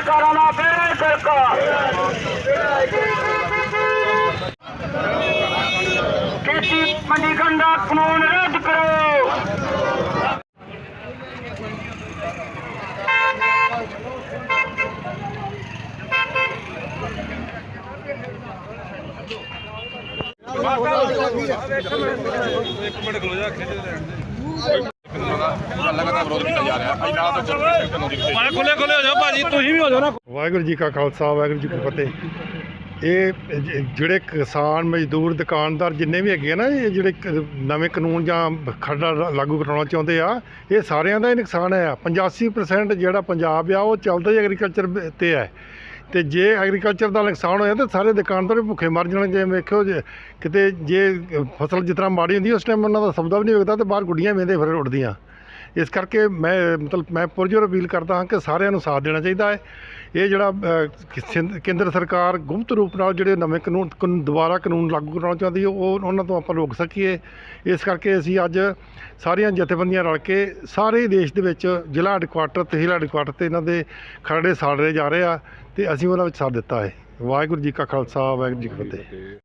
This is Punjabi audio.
ਸਰਕਾਰਾਂ ਦਾ ਬੇੜਾ ਸਰਕਾਰ ਖੇਤੀ ਪੰਜੀਕਰਨ ਦਾ ਕਾਨੂੰਨ ਰੱਦ ਕਰੋ। ਲਗਾਤਾਰ ਵਿਰੋਧ ਕੀਤਾ ਜਾ ਰਿਹਾ ਅੱਜ ਨਾਲ ਤਾਂ ਕਾਨੂੰਨ ਦੀ ਮੈਂ ਖੁੱਲੇ ਖੁੱਲੇ ਹੋ ਜਾਓ ਭਾਜੀ ਤੁਸੀਂ ਵੀ ਹੋ ਜਾਓ ਨਾ। ਵਾਹਿਗੁਰੂ ਜੀ ਕਾ ਖਾਲਸਾ ਵਾਹਿਗੁਰੂ ਜੀ ਕੀ ਫਤਿਹ। ਇਹ ਜ- ਜਿਹੜੇ ਕਿਸਾਨ ਮਜ਼ਦੂਰ ਦੁਕਾਨਦਾਰ ਜਿੰਨੇ ਵੀ ਹੈਗੇ ਆ ਨਾ ਇਹ ਜਿਹੜੇ ਕ- ਨਵੇਂ ਕਾਨੂੰਨ ਜਾਂ ਖਰੜਾ ਲਾਗੂ ਕਰਾਉਣਾ ਚਾਹੁੰਦੇ ਆ ਇਹ ਸਾਰਿਆਂ ਦਾ ਹੀ ਨੁਕਸਾਨ ਹੈ। 85% ਜਿਹੜਾ ਪੰਜਾਬ ਆ ਉਹ ਚੱਲਦਾ ਹੀ ਐਗਰੀਕਲਚਰ ਤੇ ਹੈ। ਤੇ ਜੇ ਐਗਰੀਕਲਚਰ ਦਾ ਨੁਕਸਾਨ ਹੋਇਆ ਤਾਂ ਸਾਰੇ ਦੁਕਾਨਦਾਰ ਵੀ ਭੁੱਖੇ ਮਰ ਜਾਣਗੇ। ਜੇ ਵੇਖਿਓ ਜੇ ਕਿਤੇ ਜੇ ਫਸਲ ਜਿਸ ਤਰ੍ਹਾਂ ਮਾੜੀ ਹੁੰਦੀ ਉਸ ਟਾਈਮ ਉਹਨਾਂ ਦਾ ਸੌਦਾ ਵੀ ਨਹੀਂ ਵਿਕਦਾ ਤੇ ਬਾਹਰ ਗੁੱਡੀਆਂ ਵੇਂਦੇ ਫਿਰ ਉੱਡਦੀਆਂ। ਇਸ ਕਰਕੇ ਮੈਂ, ਮਤਲਬ ਮੈਂ ਪੁਰਜੋਰ ਅਪੀਲ ਕਰਦਾ ਹਾਂ ਕਿ ਸਾਰਿਆਂ ਨੂੰ ਸਾਥ ਦੇਣਾ ਚਾਹੀਦਾ ਹੈ। ਇਹ ਜਿਹੜਾ ਕੇਂਦਰ ਸਰਕਾਰ ਗੁਪਤ ਰੂਪ ਨਾਲ ਜਿਹੜੇ ਨਵੇਂ ਕਾਨੂੰਨ ਦੁਬਾਰਾ ਕਾਨੂੰਨ ਲਾਗੂ ਕਰਾਉਣਾ ਚਾਹੁੰਦੀ ਹੈ, ਉਹ, ਉਹਨਾਂ ਤੋਂ ਆਪਾਂ ਰੋਕ ਸਕੀਏ। ਇਸ ਕਰਕੇ ਅਸੀਂ ਅੱਜ ਸਾਰੀਆਂ ਜਥੇਬੰਦੀਆਂ ਰਲ ਕੇ ਸਾਰੇ ਦੇਸ਼ ਦੇ ਵਿੱਚ ਜ਼ਿਲ੍ਹਾ ਹੈੱਡਕੁਆਟਰ ਤਹਿਸੀਲ ਹੈੱਡਕੁਆਟਰ ਤੇ ਇਹਨਾਂ ਦੇ ਖਰੜੇ ਸਾੜ ਰਹੇ ਜਾ ਰਹੇ ਆ ਤੇ ਅਸੀਂ ਉਹਨਾਂ ਵਿੱਚ ਸਾਥ ਦਿੱਤਾ ਹੈ। ਵਾਹਿਗੁਰੂ ਜੀ ਕਾ ਖਾਲਸਾ, ਵਾਹਿਗੁਰੂ ਜੀ ਕੀ ਫਤਿਹ।